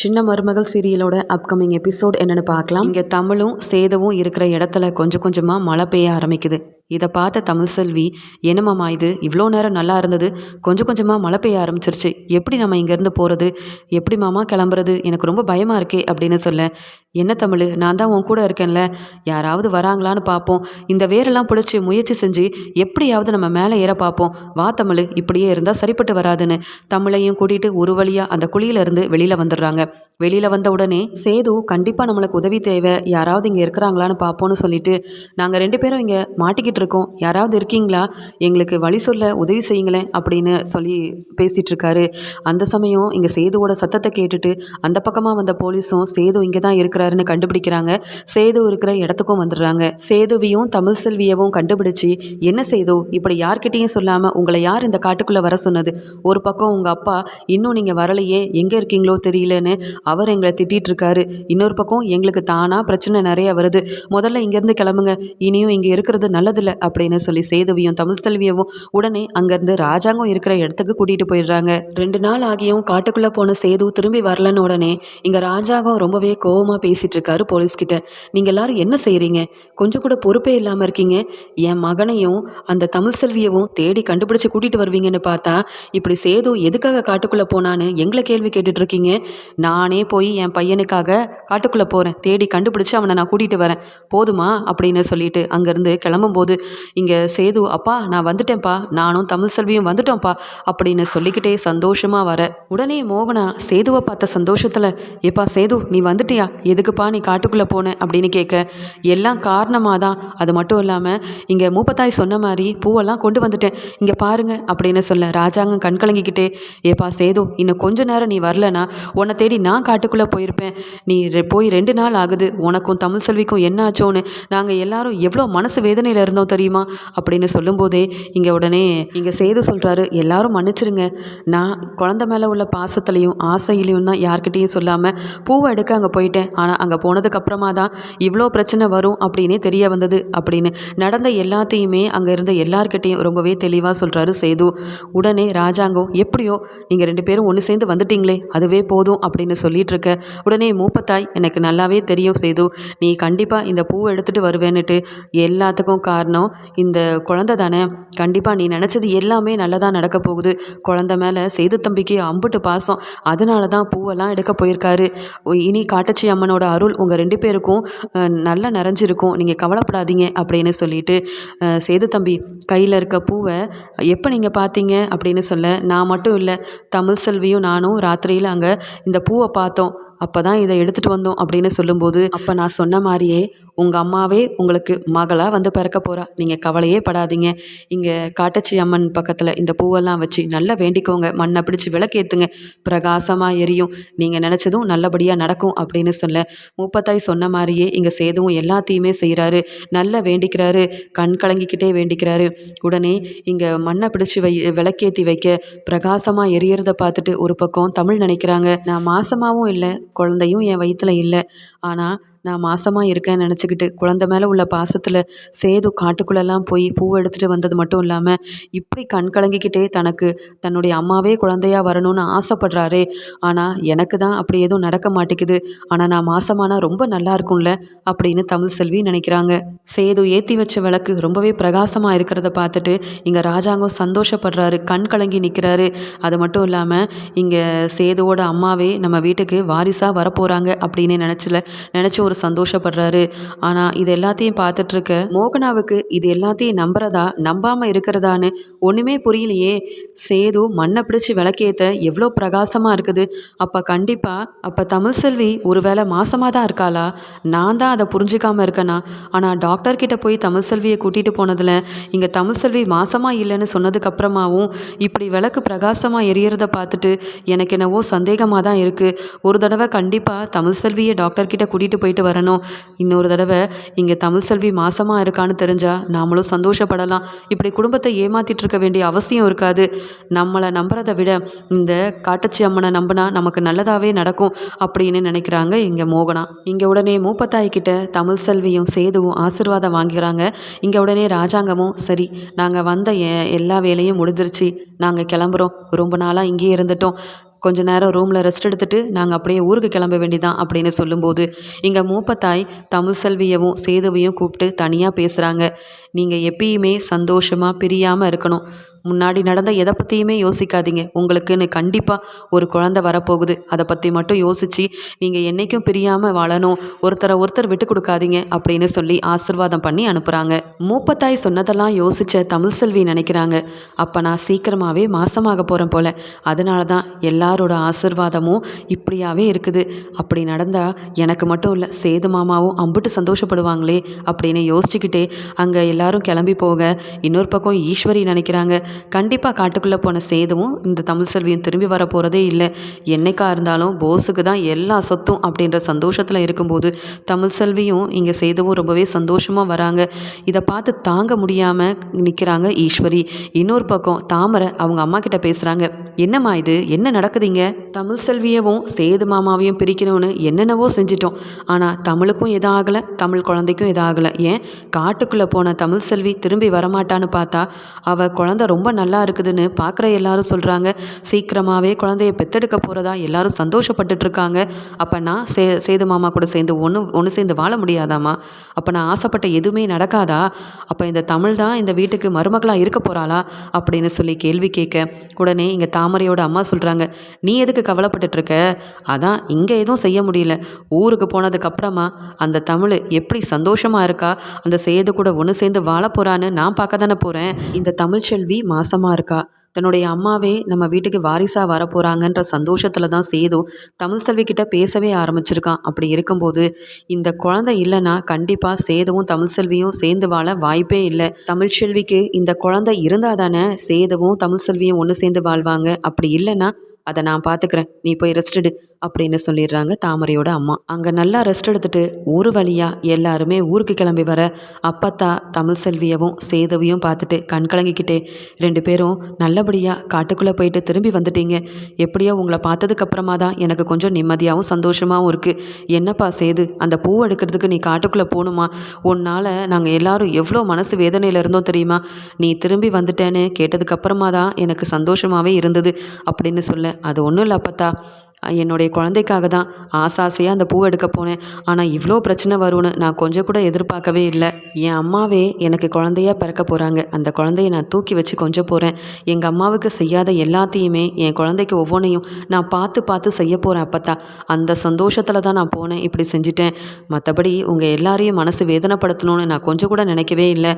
சின்ன மருமகள் சீரியலோட upcoming episode என்னன்னு பார்க்கலாம். இங்கே தமிழும் சேதவும் இருக்கிற இடத்துல கொஞ்சம் கொஞ்சமாக மழை பெய்ய ஆரம்பிக்குது. இதை பார்த்த தமிழ்செல்வி என்னமாம்மா இது? இவ்வளோ நேரம் நல்லா இருந்தது. கொஞ்சம் கொஞ்சமாக மழை பெய்ய ஆரம்பிச்சிருச்சு. எப்படி நம்ம இங்கேருந்து போகிறது எப்படி மாமா கிளம்புறது? எனக்கு ரொம்ப பயமாக இருக்கே அப்படின்னு சொல்ல என்ன தமிழ் நான் தான் உன் கூட இருக்கேன்ல. யாராவது வராங்களான்னு பார்ப்போம். இந்த வேரெல்லாம் பிடிச்சி முயற்சி செஞ்சு எப்படியாவது நம்ம மேலே ஏற பார்ப்போம். வா தமிழ் இப்படியே இருந்தால் சரிப்பட்டு வராதுன்னு. தமிழையும் கூட்டிகிட்டு ஒரு வழியாக அந்த குழியிலேருந்து வெளியில் வந்துடுறாங்க. வெளியில் வந்த உடனே சேது கண்டிப்பாக நம்மளுக்கு உதவி தேவை. யாராவது இங்கே இருக்கிறாங்களான்னு பார்ப்போன்னு சொல்லிட்டு நாங்கள் ரெண்டு பேரும் இங்கே மாட்டிக்கிட்டு இருக்கோம் யாராவது இருக்கீங்களா? எங்களுக்கு வழி சொல்ல உதவி செய்யுங்களேன் அப்படின்னு சொல்லி பேசிகிட்டு இருக்காரு அந்த சமயம் இங்கே சேதுவோட சத்தத்தை கேட்டுட்டு அந்த பக்கமாக வந்த போலீஸும் சேது இங்கே தான் இருக்கிறாருன்னு கண்டுபிடிக்கிறாங்க. சேது இருக்கிற இடத்துக்கும் வந்துடுறாங்க. சேதுவையும் தமிழ் செல்வியவும் கண்டுபிடிச்சி என்ன சேது? இப்படி யார்கிட்டையும் சொல்லாமல் உங்களை யார் இந்த காட்டுக்குள்ளே வர சொன்னது? ஒரு பக்கம் உங்கள் அப்பா இன்னும் நீங்கள் வரலையே எங்கே இருக்கீங்களோ தெரியலன்னு அவர் எங்களை திட்டிகிட்டு இருக்காரு இன்னொரு பக்கம் எங்களுக்கு தானாக பிரச்சனை நிறைய வருது. முதல்ல இங்கேருந்து கிளம்புங்க. இனியும் இங்கே இருக்கிறது நல்லது நல்லதில்லை அப்படின்னு சொல்லி சேதுவியும் தமிழ் செல்வியவும் உடனே அங்கேருந்து ராஜாங்கம் இருக்கிற இடத்துக்கு கூட்டிகிட்டு போயிடுறாங்க. ரெண்டு நாள் ஆகியும் காட்டுக்குள்ளே போன சேது திரும்பி வரலன்னு உடனே இங்கே ராஜாங்கம் ரொம்பவே கோபமாக பேசிகிட்டு இருக்காரு போலீஸ்கிட்ட நீங்கள் எல்லாரும் என்ன செய்கிறீங்க கொஞ்சம் கூட பொறுப்பே இல்லாமல் இருக்கீங்க. என் மகனையும் அந்த தமிழ் செல்வியவும் தேடி கண்டுபிடிச்சு கூட்டிகிட்டு வருவீங்கன்னு பார்த்தா இப்படி சேது எதுக்காக காட்டுக்குள்ளே போனான்னு எங்களை கேள்வி கேட்டுட்டு இருக்கீங்க. நானே போய் என் பையனுக்காக காட்டுக்குள்ளே போகிறேன் தேடி கண்டுபிடிச்சி அவனை நான் கூட்டிகிட்டு வரேன். போதுமா? அப்படின்னு சொல்லிட்டு அங்கேருந்து கிளம்பும்போது இங்கே சேது அப்பா நான் வந்துட்டேன்ப்பா. நானும் தமிழ் செல்வியும் வந்துட்டோம்ப்பா அப்படின்னு சொல்லிக்கிட்டே சந்தோஷமாக வர உடனே மோகனா சேதுவை பார்த்த சந்தோஷத்தில் ஏப்பா சேது நீ வந்துட்டியா? எதுக்குப்பா நீ காட்டுக்குள்ளே போன? அப்படின்னு கேட்க எல்லாம் காரணமாக தான் அது மட்டும் இல்லாமல் இங்கே மூப்பத்தாய் சொன்ன மாதிரி பூவெல்லாம் கொண்டு வந்துட்டேன். இங்கே பாருங்க அப்படின்னு சொல்ல ராஜாங்கம் கண் கலங்கிக்கிட்டே ஏப்பா சேது இன்னும் கொஞ்ச நேரம் நீ வரலனா உன்னை தேடி நான் காட்டுக்குள்ளே போயிருப்பேன். நீ ரெ- போய் ரெண்டு நாள் ஆகுது. உனக்கும் தமிழ் செல்விக்கும் என்ன ஆச்சோன்னு நாங்கள் எல்லாரும் எவ்வளோ மனசு வேதனையில் இருந்தோம் தெரியுமா? அப்படின்னு சொல்லும்போதே இங்கே உடனே இங்கே சேது சொல்கிறாரு எல்லாரும் மன்னிச்சிருங்க. நான் குழந்த மேலே உள்ள பாசத்துலையும் ஆசையிலையும் தான் யார்கிட்டேயும் சொல்லாமல் பூவை எடுக்க அங்கே போயிட்டேன். ஆனால் அங்கே போனதுக்கப்புறமா தான் இவ்வளோ பிரச்சனை வரும் அப்படின்னே தெரிய வந்தது அப்படின்னு நடந்த எல்லாத்தையுமே அங்கே இருந்த எல்லார்கிட்டேயும் ரொம்பவே தெளிவாக சொல்கிறாரு சேது. உடனே ராஜாங்கம் எப்படியோ? நீங்கள் ரெண்டு பேரும் ஒன்று சேர்ந்து வந்துட்டீங்களே. அதுவே போதும் அப்படின்னு சொல்லிட்டு இருக்க உடனே மூப்பத்தாய் எனக்கு நல்லாவே தெரியும் சேது. நீ கண்டிப்பாக இந்த பூவை எடுத்துகிட்டு வருவேன்னுட்டு எல்லாத்துக்கும் காரணம் இந்த குழந்த தானே கண்டிப்பாக நீ நினச்சது எல்லாமே நல்லதாக நடக்க போகுது. குழந்தை மேலே செய்து தம்பிக்கு அம்புட்டு பாசம். அதனால தான் பூவெல்லாம் எடுக்க போயிருக்காரு. இனி காட்டச்சி அம்மனோட அருள் உங்கள் ரெண்டு பேருக்கும் நல்லா நிறைஞ்சிருக்கும். நீங்கள் கவலைப்படாதீங்க அப்படின்னு சொல்லிட்டு சேது தம்பி கையில் இருக்க பூவை எப்போ நீங்கள் பார்த்தீங்க? அப்படின்னு சொல்ல நான் மட்டும் இல்லை தமிழ் செல்வியும் நானும் ராத்திரியில் அங்கே இந்த பூவை பார்த்தோம். அப்போ தான் இதை எடுத்துகிட்டு வந்தோம் அப்படின்னு சொல்லும்போது அப்போ நான் சொன்ன மாதிரியே உங்கள் அம்மாவே உங்களுக்கு மகளாக வந்து பிறக்க போகிறா நீங்கள் கவலையே படாதீங்க. இங்கே காட்டச்சி அம்மன் பக்கத்தில் இந்த பூவெல்லாம் வச்சு நல்லா வேண்டிக்கோங்க. மண்ணை பிடிச்சி விளக்கேற்றுங்க பிரகாசமாக எரியும். நீங்கள் நினச்சதும் நல்லபடியாக நடக்கும் அப்படின்னு சொல்ல. முப்பத்தாய் சொன்ன மாதிரியே இங்கே சேதுவும் எல்லாத்தையுமே செய்கிறாரு நல்லா வேண்டிக்கிறாரு. கண் கலங்கிக்கிட்டே வேண்டிக்கிறாரு. உடனே இங்கே மண்ணை பிடிச்சி வை விளக்கேற்றி வைக்க பிரகாசமாக எரியறத பார்த்துட்டு ஒரு பக்கம் தமிழ் நினைக்கிறாங்க. நான் மாசமாகவும் இல்லை குழந்தையும் என் வயிற்றுல இல்லை. ஆனால் நான் மாசமாக இருக்கேன்னு நினச்சிக்கிட்டு குழந்தை மேலே உள்ள பாசத்தில் சேது காட்டுக்குள்ளெல்லாம் போய் பூ எடுத்துகிட்டு வந்தது மட்டும் இல்லாமல் இப்படி கண் கலங்கிக்கிட்டே தனக்கு தன்னுடைய அம்மாவே குழந்தையா வரணும்னு ஆசைப்படுறாரே. ஆனால் எனக்கு தான் அப்படி எதுவும் நடக்க மாட்டேங்குது. ஆனால் நான் மாசமானா ரொம்ப நல்லா இருக்கும்ல அப்படின்னு தமிழ் செல்வி நினைக்கிறாங்க. சேது ஏற்றி வச்ச விளக்கு ரொம்பவே பிரகாசமாக இருக்கிறத பார்த்துட்டு இங்கே ராஜாங்கம் சந்தோஷப்படுறாரு. கண் கலங்கி நிற்கிறாரு அது மட்டும் இல்லாமல் இங்கே சேதுவோட அம்மாவே நம்ம வீட்டுக்கு வாரிசாக வரப்போகிறாங்க அப்படின்னு நினச்சல நினச்சி ஒரு சந்தோஷப்படுறாரு. ஆனால் இது எல்லாத்தையும் பார்த்துட்ருக்க மோகனாவுக்கு இது எல்லாத்தையும் நம்புறதா? நம்பாமல் இருக்கிறதான்னு ஒன்றுமே புரியலையே. சேது மண்ணை பிடிச்சி விளக்கேற்ற எவ்வளோ பிரகாசமாக இருக்குது. அப்போ கண்டிப்பாக அப்போ தமிழ் செல்வி ஒருவேளை மாசமாக தான் இருக்காளா? நான் தான் அதை புரிஞ்சிக்காமல் இருக்கேனா? ஆனால் டாக்டர்கிட்ட போய் தமிழ் செல்வியை கூட்டிகிட்டு போனதில் இங்கே தமிழ் செல்வி மாசமாக இல்லைன்னு சொன்னதுக்கப்புறமாவும் இப்படி விளக்கு பிரகாசமாக எரியறத பார்த்துட்டு எனக்கு என்னவோ சந்தேகமாக தான் இருக்குது ஒரு தடவை கண்டிப்பாக தமிழ் செல்வியை டாக்டர்கிட்ட கூட்டிகிட்டு போயிட்டு வரணும். இன்னொரு தடவை இங்கே தமிழ் செல்வி மாசமாக இருக்கான்னு தெரிஞ்சால் நாமளும் சந்தோஷப்படலாம். இப்படி குடும்பத்தை ஏமாற்றிட்டு இருக்க வேண்டிய அவசியம் இருக்காது. நம்மளை நம்புறதை விட இந்த காட்டச்சி அம்மனை நம்பினா நமக்கு நல்லதாகவே நடக்கும் அப்படின்னு நினைக்கிறாங்க இங்கே மோகனா. இங்கே உடனே மூப்பத்தாய் கிட்ட தமிழ் செல்வியும் சேதுவும் ஆசீர்வாதம் வாங்கிக்கிறாங்க இங்கே உடனே ராஜாங்கமும் சரி நாங்கள் வந்த எல்லா வேலையும் முடிஞ்சிருச்சு. நாங்கள் கிளம்புறோம். ரொம்ப நாளாக இங்கேயே இருந்துட்டோம். கொஞ்ச நேரம் ரூமில் ரெஸ்ட் எடுத்துட்டு நாங்கள் அப்படியே ஊருக்கு கிளம்ப வேண்டிதான் அப்படின்னு சொல்லும்போது இங்கே மூப்பத்தாய் தமிழ் செல்வியவும் சேதுவையும் கூப்பிட்டு தனியாக பேசுகிறாங்க நீங்கள் எப்பயுமே சந்தோஷமாக பிரியாமல் இருக்கணும். முன்னாடி நடந்த எதை பற்றியுமே யோசிக்காதீங்க. உங்களுக்குன்னு கண்டிப்பாக ஒரு குழந்தை வரப்போகுது. அதை பற்றி மட்டும் யோசித்து நீங்கள் என்றைக்கும் பிரியாமல் வாழணும். ஒருத்தரை ஒருத்தர் விட்டு கொடுக்காதீங்க அப்படின்னு சொல்லி ஆசிர்வாதம் பண்ணி அனுப்புகிறாங்க மூப்பத்தாய் சொன்னதெல்லாம் யோசித்த தமிழ் செல்வி நினைக்கிறாங்க. அப்போ நான் சீக்கிரமாகவே மாசமாக போகிறேன் போல். அதனால தான் எல்லாரோட ஆசிர்வாதமும் இப்படியாகவே இருக்குது. அப்படி நடந்தால் எனக்கு மட்டும் இல்லை சேது மாமாவும் அம்புட்டு சந்தோஷப்படுவாங்களே அப்படின்னு யோசிச்சுக்கிட்டே அங்கே எல்லாரும் கிளம்பி போக இன்னொரு பக்கம் ஈஸ்வரி நினைக்கிறாங்க. கண்டிப்பாக காட்டுக்குள்ளே போன சேதுவும் இந்த தமிழ் செல்வியும் திரும்பி வர போகிறதே இல்லை. என்னைக்கா இருந்தாலும் போஸுக்கு தான் எல்லா சொத்தும் அப்படின்ற சந்தோஷத்தில் இருக்கும்போது தமிழ் செல்வியும் இங்கே சேதுவும் ரொம்பவே சந்தோஷமாக வராங்க. இதை பார்த்து தாங்க முடியாமல் நிற்கிறாங்க ஈஸ்வரி. இன்னொரு பக்கம் தாமரை அவங்க அம்மா கிட்ட பேசுகிறாங்க என்னம்மா இது? என்ன நடக்குதுங்க? தமிழ் செல்வியவும் சேது மாமாவையும் பிரிக்கணும்னு என்னென்னவோ செஞ்சிட்டோம். ஆனால் தமிழுக்கும் எதுவும் ஆகலை தமிழ் குழந்தைக்கும் எதுவும் ஆகலை. ஏன்? காட்டுக்குள்ளே போன தமிழ் செல்வி திரும்பி வரமாட்டான்னு பார்த்தா அவள் குழந்தை ரொம்ப நல்லா இருக்குதுன்னு பார்க்குற எல்லாரும் சொல்கிறாங்க சீக்கிரமாகவே குழந்தைய பெத்தெடுக்க போகிறதா எல்லாரும் சந்தோஷப்பட்டுட்டு இருக்காங்க அப்போ நான் சே சேது மாமா கூட சேர்ந்து ஒன்று ஒன்று சேர்ந்து வாழ முடியாதாம்மா? அப்போ நான் ஆசைப்பட்ட எதுவுமே நடக்காதா? அப்போ இந்த தமிழ் தான் இந்த வீட்டுக்கு மருமகளாக இருக்க போகிறாளா அப்படின்னு சொல்லி கேள்வி கேட்க உடனே இங்கே தாமரையோட அம்மா சொல்கிறாங்க நீ எதுக்கு கவலைப்பட்டுட்டு இருக்க அதான் இங்கே எதுவும் செய்ய முடியல. ஊருக்கு போனதுக்கப்புறமா அந்த தமிழ் எப்படி சந்தோஷமாக இருக்கா? அந்த சேது கூட ஒன்று சேர்ந்து வாழ போகிறான்னு நான் பார்க்க தானே போகிறேன் இந்த தமிழ்ச்செல்வி மாசமாக இருக்கா? தன்னுடைய அம்மாவே நம்ம வீட்டுக்கு வாரிசாக வரப்போகிறாங்கன்ற சந்தோஷத்தில் தான் சேது தமிழ் செல்வி கிட்ட பேசவே ஆரம்பிச்சிருக்கான் அப்படி இருக்கும்போது இந்த குழந்தை இல்லைன்னா கண்டிப்பாக சேதுவும் தமிழ் செல்வியும் சேர்ந்து வாழ வாய்ப்பே இல்லை. தமிழ் செல்விக்கு இந்த குழந்தை இருந்தால் தானே சேதுவும் தமிழ் செல்வியும் ஒன்று சேர்ந்து வாழ்வாங்க. அப்படி இல்லைன்னா அதை நான் பார்த்துக்கிறேன். நீ போய் ரெஸ்ட் எடு அப்படின்னு சொல்லிடுறாங்க தாமரையோட அம்மா. அங்கே நல்லா ரெஸ்ட் எடுத்துட்டு ஒரு வழியாக எல்லாருமே ஊருக்கு கிளம்பி வர அப்பத்தா தமிழ் செல்வியவும் சேதவியும் பார்த்துட்டு கண் கலங்கிக்கிட்டே ரெண்டு பேரும் நல்லபடியாக காட்டுக்குள்ளே போயிட்டு திரும்பி வந்துட்டீங்க. எப்படியோ உங்களை பார்த்ததுக்கப்புறமா தான் எனக்கு கொஞ்சம் நிம்மதியாகவும் சந்தோஷமாகவும் இருக்குது என்னப்பா சேது அந்த பூ எடுக்கிறதுக்கு நீ காட்டுக்குள்ளே போகணுமா உன்னால் நாங்கள் எல்லாரும் எவ்வளோ மனசு வேதனையில் இருந்தோம் தெரியுமா? நீ திரும்பி வந்துட்டேன்னு கேட்டதுக்கப்புறமா தான் எனக்கு சந்தோஷமாகவே இருந்தது அப்படின்னு சொல்ல அது ஒன்றும் இல்லை அப்பத்தா. என்னுடைய குழந்தைக்காக தான் ஆசாசையாக அந்த பூ எடுக்க போனேன். ஆனால் இவ்வளோ பிரச்சனை வரும்னு நான் கொஞ்சம் கூட எதிர்பார்க்கவே இல்லை. என் அம்மாவே எனக்கு குழந்தையாக பிறக்க போகிறாங்க அந்த குழந்தைய நான் தூக்கி வச்சு கொஞ்சம் போகிறேன் எங்கள் அம்மாவுக்கு செய்யாத எல்லாத்தையுமே என் குழந்தைக்கு ஒவ்வொன்றையும் நான் பார்த்து பார்த்து செய்ய போகிறேன் அப்பத்தா. அந்த சந்தோஷத்தில் தான் நான் போனேன். இப்படி செஞ்சுட்டேன். மற்றபடி உங்கள் எல்லாரையும் மனசு வேதனைப்படுத்தணும்னு நான் கொஞ்சம் கூட நினைக்கவே இல்லை.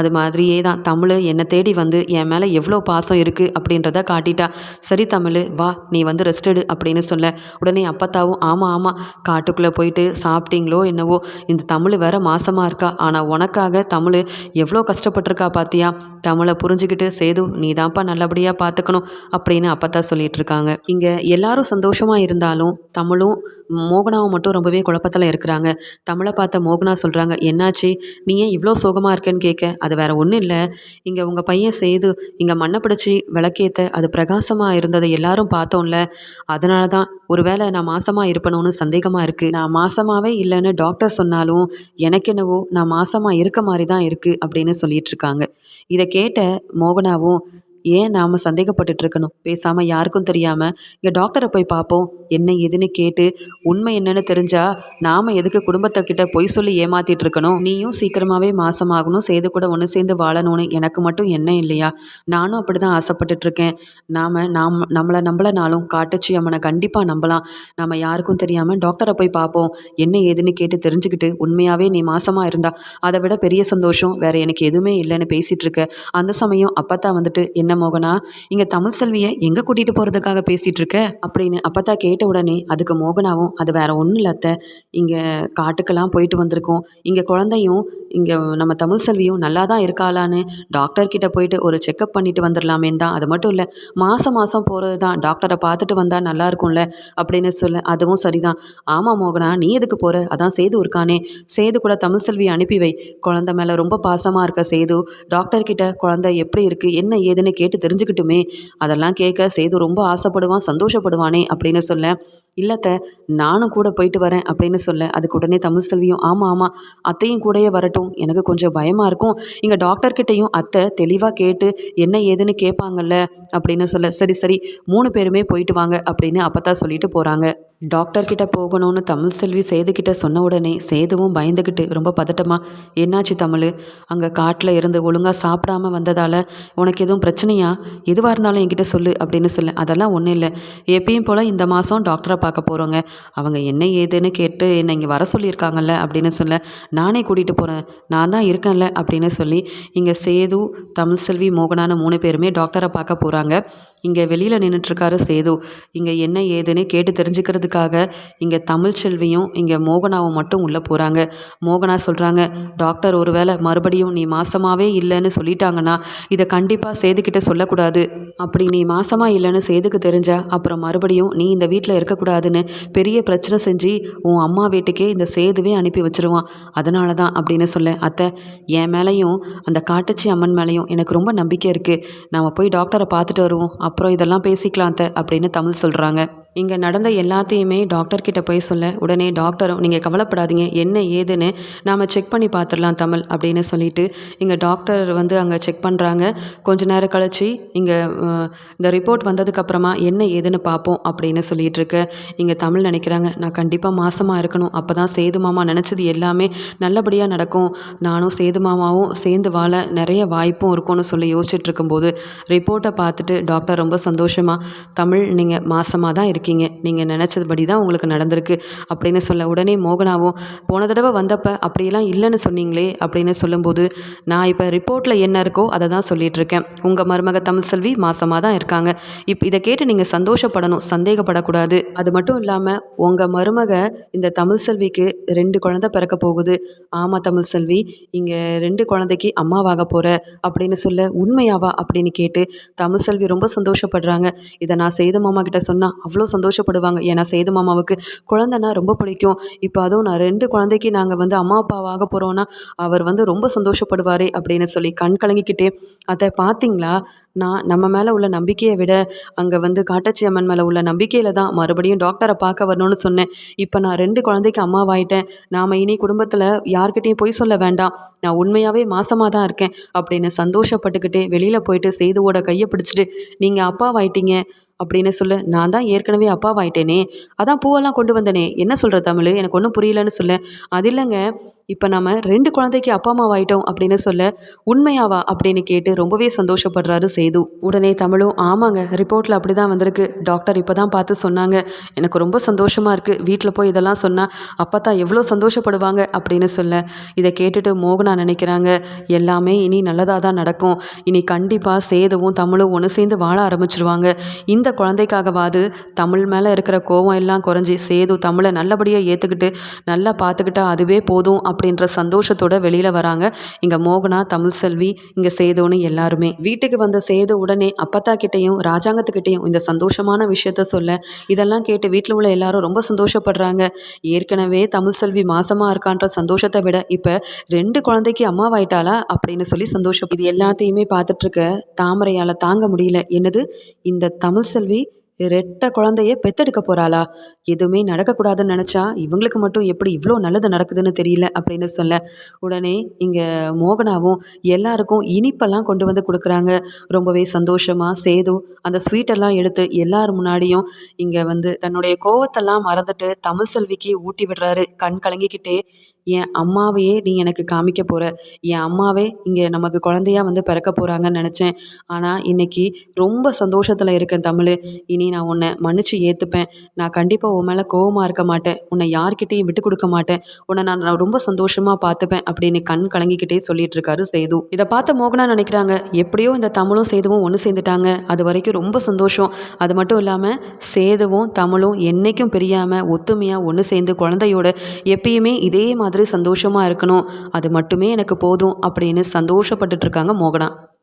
அது மாதிரியே தான் தமிழ் என்னை தேடி வந்து என் மேலே எவ்வளோ பாசம் இருக்குது அப்படின்றத காட்டிட்டா. சரி தமிழ் வா நீ வந்து ரெஸ்டடு அப்படின்னு அப்படின்னு சொல்ல உடனே அப்பத்தாவும் ஆமாம் ஆமாம் காட்டுக்குள்ளே போயிட்டு சாப்பிட்டீங்களோ என்னவோ இந்த தமிழ் வேற மாசமாக இருக்கா? ஆனால் உனக்காக தமிழ் எவ்வளோ கஷ்டப்பட்டிருக்கா பார்த்தியா தமிழை புரிஞ்சுக்கிட்டு சேது நீ தான்ப்பா நல்லபடியாக பார்த்துக்கணும் அப்படின்னு அப்பத்தா சொல்லிட்டு இருக்காங்க இங்கே எல்லாரும் சந்தோஷமாக இருந்தாலும் தமிழும் மோகனாவும் மட்டும் ரொம்பவே குழப்பத்தில் இருக்கிறாங்க. தமிழை பார்த்த மோகனா சொல்கிறாங்க என்னாச்சு? நீ ஏன் இவ்வளோ சோகமாக இருக்கேன்னு கேட்க? அது வேற ஒன்றும் இல்லை. இங்கே உங்கள் பையன் சேது இங்கே மண்ணை பிடிச்சி விளக்கேற்ற அது பிரகாசமாக இருந்ததை எல்லாரும் பார்த்தோம்ல. அதனால தான் ஒருவேளை நான் மாசமாக இருப்பணும்னு சந்தேகமாக இருக்குது நான் மாசமாகவே இல்லைன்னு டாக்டர் சொன்னாலும் எனக்கு என்னவோ நான் மாசமாக இருக்க மாதிரி தான் இருக்குது அப்படின்னு சொல்லிட்டு இருக்காங்க. இதை கேட்ட மோகனாவும் ஏன் நாம் சந்தேகப்பட்டுட்டு இருக்கணும்? பேசாமல் யாருக்கும் தெரியாமல் இங்கே டாக்டரை போய் பார்ப்போம். என்ன ஏதுன்னு கேட்டு உண்மை என்னன்னு தெரிஞ்சா நாம் எதுக்கு குடும்பத்தை கிட்ட பொய் சொல்லி ஏமாத்திட்டு இருக்கணும் நீயும் சீக்கிரமாகவே மாசமாகணும் செய்து கூட ஒன்று சேர்ந்து வாழணும்னு எனக்கு மட்டும் என்ன இல்லையா? நானும் அப்படி தான் ஆசைப்பட்டுட்டு இருக்கேன் நாம் நாம் நம்மளை நம்பலனாலும் காட்டுச்சி அம்மனை கண்டிப்பாக நம்பலாம். நம்ம யாருக்கும் தெரியாமல் டாக்டரை போய் பார்ப்போம் என்ன ஏதுன்னு கேட்டு தெரிஞ்சுக்கிட்டு உண்மையாகவே நீ மாசமாக இருந்தா அதை விட பெரிய சந்தோஷம் வேற எனக்கு எதுவுமே இல்லைன்னு பேசிகிட்டு இருக்க அந்த சமயம் அப்பத்தா வந்துட்டு என்ன மோகனா இங்கே தமிழ் செல்வியை எங்கே கூட்டிகிட்டு போகிறதுக்காக பேசிகிட்டு இருக்க அப்படின்னு அப்பத்தா கேட்டு உடனே அதுக்கு மோகனாவும் அது வேற ஒன்றும் இல்லாத்த இங்கே காட்டுக்கெல்லாம் போயிட்டு வந்திருக்கோம். இங்கே குழந்தையும் இங்கே நம்ம தமிழ் செல்வியும் நல்லா தான் இருக்காளான்னு டாக்டர்கிட்ட போயிட்டு ஒரு செக்கப் பண்ணிட்டு வந்துடலாமேன்னு தான். அது மட்டும் இல்லை மாதம் மாதம் போகிறது தான். டாக்டரை பார்த்துட்டு வந்தால் நல்லா இருக்கும்ல அப்படின்னு சொல்ல அதுவும் சரிதான். ஆமாம் மோகனா நீ எதுக்கு போகிற அதான் சேது இருக்கானே. சேது கூட தமிழ் செல்வி அனுப்பி வை. குழந்தை மேலே ரொம்ப பாசமாக இருக்க சேது டாக்டர்கிட்ட குழந்தை எப்படி இருக்குது என்ன ஏதுன்னு கேட்டு தெரிஞ்சுக்கிட்டுமே. அதெல்லாம் கேட்க சேது ரொம்ப ஆசைப்படுவான் சந்தோஷப்படுவானே அப்படின்னு சொல்ல да, இல்லத்த நானும் கூட போயிட்டு வரேன் அப்படின்னு சொல்ல அதுக்கு உடனே தமிழ் செல்வியும் ஆமாம் ஆமாம் அத்தையும் கூடயே வரட்டும். எனக்கு கொஞ்சம் பயமாக இருக்கும். இங்கே டாக்டர்கிட்டையும் அத்தை தெளிவாக கேட்டு என்ன ஏதுன்னு கேட்பாங்கல்ல அப்படின்னு சொல்ல சரி சரி மூணு பேருமே போயிட்டு வாங்க அப்படின்னு அப்பத்தா சொல்லிட்டு போகிறாங்க டாக்டர்கிட்ட போகணும்னு தமிழ் செல்வி சேதுக்கிட்ட சொன்ன உடனே சேதுவும் பயந்துக்கிட்டு ரொம்ப பதட்டமாக என்னாச்சு தமிழ்? அங்கே காட்டில் இருந்து ஒழுங்காக சாப்பிடாம வந்ததால் உனக்கு எதுவும் பிரச்சனையா? எதுவாக இருந்தாலும் என்கிட்ட சொல்லு அப்படின்னு சொல்ல அதெல்லாம் ஒன்றும் இல்லை. எப்பயும் போல் இந்த மாதம் டாக்டரை பார்க்க போகிறோங்க அவங்க என்ன ஏதுன்னு கேட்டு என்னை இங்கே வர சொல்லியிருக்காங்கல்ல அப்படின்னு சொல்ல நானே கூட்டிகிட்டு போகிறேன் நான் தான் இருக்கேன்ல அப்படின்னு சொல்லி இங்கே சேது தமிழ் செல்வி மோகனான மூணு பேருமே டாக்டரை பார்க்க போகிறாங்க இங்கே வெளியில் நின்றுட்டுருக்காரு சேது. இங்கே என்ன ஏதுன்னு கேட்டு தெரிஞ்சுக்கிறதுக்காக இங்கே தமிழ்ச்செல்வியும் இங்கே மோகனாவும் மட்டும் உள்ளே போகிறாங்க மோகனா சொல்கிறாங்க டாக்டர் ஒருவேளை மறுபடியும் நீ மாசமாகவே இல்லைன்னு சொல்லிட்டாங்கன்னா இதை கண்டிப்பாக சேதுக்கிட்ட சொல்லக்கூடாது. அப்படி நீ மாசமாக இல்லைன்னு சேதுக்கு தெரிஞ்சா அப்புறம் மறுபடியும் நீ இந்த வீட்டில் இருக்கக்கூடாது. கூடாதுன்னு பெரிய பிரச்சனை செஞ்சு உன் அம்மா வீட்டுக்கே இந்த சேதுவே அனுப்பி வச்சிருவான். அதனால தான் அப்படின்னு சொல்ல அத்தை என் மேலேயும் அந்த காட்டச்சி அம்மன் மேலேயும் எனக்கு ரொம்ப நம்பிக்கை இருக்குது நாம் போய் டாக்டரை பார்த்துட்டு வருவோம். அப்புறம் இதெல்லாம் பேசிக்கலாம் அத்தை அப்படின்னு தமிழ் சொல்கிறாங்க இங்கே நடந்த எல்லாத்தையுமே டாக்டர்கிட்ட போய் சொல்ல. உடனே டாக்டரும் நீங்கள் கவலைப்படாதீங்க. என்ன ஏதுன்னு நாம் செக் பண்ணி பார்த்துடலாம் தமிழ் அப்படின்னு சொல்லிட்டு இங்கே டாக்டர் வந்து அங்கே செக் பண்ணுறாங்க கொஞ்ச நேரம் கழிச்சு இங்கே இந்த ரிப்போர்ட் வந்ததுக்கப்புறமா என்ன ஏதுன்னு பார்ப்போம் அப்படின்னு சொல்லிட்டு இருக்க. இங்கே தமிழ் நினைக்கிறாங்க நான் கண்டிப்பாக மாசமாக இருக்கணும். அப்போ தான் சேது மாமா நினச்சது எல்லாமே நல்லபடியாக நடக்கும். நானும் சேது மாமாவும் சேர்ந்து வாழ நிறைய வாய்ப்பும் இருக்கும்னு சொல்லி யோசிச்சுட்டு இருக்கும்போது ரிப்போர்ட்டை பார்த்துட்டு டாக்டர் ரொம்ப சந்தோஷமாக தமிழ் நீங்கள் மாசமாக தான் இருக்கீங்க. நீங்கள் நினச்சதுபடி தான் உங்களுக்கு நடந்திருக்கு அப்படின்னு சொல்ல உடனே மோகனாவும் போன தடவை வந்தப்போ அப்படியெல்லாம் இல்லைன்னு சொன்னீங்களே அப்படின்னு சொல்லும்போது நான் இப்போ ரிப்போர்ட்டில் என்ன இருக்கோ அதை தான் சொல்லிகிட்டு இருக்கேன். உங்கள் மருமக தமிழ் செல்வி மாசமாக தான் இருக்காங்க. இப்போ இதை கேட்டு நீங்கள் சந்தோஷப்படணும். சந்தேகப்படக்கூடாது. அது மட்டும் இல்லாமல் உங்கள் மருமக இந்த தமிழ் செல்விக்கு ரெண்டு குழந்தை பிறக்க போகுது. ஆமாம் தமிழ் செல்வி இங்கே ரெண்டு குழந்தைக்கு அம்மாவாக போகிற அப்படின்னு சொல்ல உண்மையாவா? அப்படின்னு கேட்டு தமிழ் செல்வி ரொம்ப சந்தோஷப்படுறாங்க. இதை நான் செய்த மாமா கிட்ட சொன்னால் அவ்வளோ சந்தோஷப்படுவாங்க. ஏன்னா சேது மாமாவுக்கு குழந்தைன்னா ரொம்ப பிடிக்கும். இப்போ அதுவும் நான் ரெண்டு குழந்தைக்கு நாங்கள் வந்து அம்மா அப்பாவாக போகிறோன்னா அவர் வந்து ரொம்ப சந்தோஷப்படுவார் அப்படின்னு சொல்லி கண் கலங்கிக்கிட்டே அதை பார்த்தீங்களா நான் நம்ம மேலே உள்ள நம்பிக்கையை விட அங்கே வந்து காட்டாச்சி அம்மன் மேலே உள்ள நம்பிக்கையில் தான் மறுபடியும் டாக்டரை பார்க்க வரணும்னு சொன்னேன். இப்போ நான் ரெண்டு குழந்தைக்கு அம்மாவாயிட்டேன். நாம் இனி குடும்பத்தில் யார்கிட்டையும் பொய் சொல்ல வேண்டாம். நான் உண்மையாகவே மாசமாக தான் இருக்கேன் அப்படின்னு சந்தோஷப்பட்டுக்கிட்டே வெளியில் போயிட்டு சேதுவோட கையை பிடிச்சிட்டு நீங்கள் அப்பாவாயிட்டீங்க அப்படின்னு சொல்ல. நான் தான் ஏற்கனவே அப்பாவாயிட்டேனே. அதான் பூவெல்லாம் கொண்டு வந்தனே. என்ன சொல்கிற தமிழ்? எனக்கு ஒன்றும் புரியலன்னு சொல்ல. அது இல்லைங்க. இப்போ நம்ம ரெண்டு குழந்தைக்கு அப்பா அம்மா அப்படின்னு சொல்ல உண்மையாவா அப்படின்னு கேட்டு ரொம்பவே சந்தோஷப்படுறாரு சேது. உடனே தமிழும் ஆமாங்க ரிப்போர்ட்டில் அப்படி தான் வந்திருக்கு. டாக்டர் இப்போ தான் பார்த்து சொன்னாங்க. எனக்கு ரொம்ப சந்தோஷமாக இருக்குது வீட்டில் போய் இதெல்லாம் சொன்னால் அப்போ தான் எவ்வளோ சந்தோஷப்படுவாங்க அப்படின்னு சொல்ல இதை கேட்டுட்டு மோகனா நினைக்கிறாங்க. எல்லாமே இனி நல்லதாக தான் நடக்கும். இனி கண்டிப்பாக சேதுவும் தமிழும் ஒன்று சேர்ந்து வாழ ஆரம்பிச்சிருவாங்க. இந்த குழந்தைக்காகவாது தமிழ் மேலே இருக்கிற கோவம் எல்லாம் குறைஞ்சி சேது தமிழை நல்லபடியாக ஏற்றுக்கிட்டு நல்லா பார்த்துக்கிட்டா அதுவே போதும் அப்படின்ற சந்தோஷத்தோட வெளியில் வராங்க. இங்கே மோகனா தமிழ் செல்வி இங்கே சேதுன்னு எல்லாருமே. வீட்டுக்கு வந்த சேது உடனே அப்பத்தா கிட்டேயும் ராஜாங்கத்துக்கிட்டேயும் இந்த சந்தோஷமான விஷயத்த சொல்ல இதெல்லாம் கேட்டு வீட்டில் உள்ள எல்லாரும் ரொம்ப சந்தோஷப்படுறாங்க. ஏற்கனவே தமிழ் செல்வி மாசமாக இருக்கான்ற சந்தோஷத்தை விட இப்போ ரெண்டு குழந்தைக்கு அம்மாவாயிட்டாளா அப்படின்னு சொல்லி சந்தோஷம் இது எல்லாத்தையுமே பார்த்துட்ருக்க தாமரையால் தாங்க முடியல. என்னது? இந்த தமிழ் செல்வி ரெட்டை குழந்தைய பெத்தெடுக்க போகிறாளா எதுவுமே நடக்கக்கூடாதுன்னு நினச்சா இவங்களுக்கு மட்டும் எப்படி இவ்வளோ நல்லது நடக்குதுன்னு தெரியல அப்படின்னு சொல்ல. உடனே இங்கே மோகனாவும் எல்லாருக்கும் இனிப்பெல்லாம் கொண்டு வந்து கொடுக்குறாங்க. ரொம்பவே சந்தோஷமாக சேது அந்த ஸ்வீட்டெல்லாம் எடுத்து எல்லார் முன்னாடியும் இங்கே வந்து தன்னுடைய கோவத்தெல்லாம் மறந்துட்டு தமிழ் செல்விக்கு ஊட்டி விடுறாரு. கண் கலங்கிக்கிட்டே என் அம்மாவையே நீ எனக்கு காமிக்க போகிற என் அம்மாவே இங்கே நமக்கு குழந்தையா வந்து பிறக்க போகிறாங்கன்னு நினச்சேன். ஆனால் இன்றைக்கி ரொம்ப சந்தோஷத்தில் இருக்கேன் தமிழ். இனி நான் உன்னை மன்னிச்சு ஏற்றுப்பேன் நான் கண்டிப்பாக உன் மேலே கோவமாக இருக்க மாட்டேன். உன்னை யார்கிட்டையும் விட்டு கொடுக்க மாட்டேன். உன்னை நான் நான் ரொம்ப சந்தோஷமாக பார்த்துப்பேன் அப்படின்னு கண் கலங்கிக்கிட்டே சொல்லிட்டு இருக்காரு சேது. இதை பார்த்த மோகனா நினைக்கிறாங்க எப்படியோ இந்த தமிழும் சேதுவும் ஒன்று சேர்ந்துட்டாங்க. அது வரைக்கும் ரொம்ப சந்தோஷம். அது மட்டும் இல்லாமல் சேதுவும் தமிழும் என்றைக்கும் பிரியாமல் ஒத்துமையாக ஒன்று சேர்ந்து குழந்தையோட எப்பயுமே இதே மாதிரி சந்தோஷமாக இருக்கணும். அது மட்டுமே எனக்கு போதும் அப்படின்னு சந்தோஷப்பட்டுட்டு இருக்காங்க மோகனா.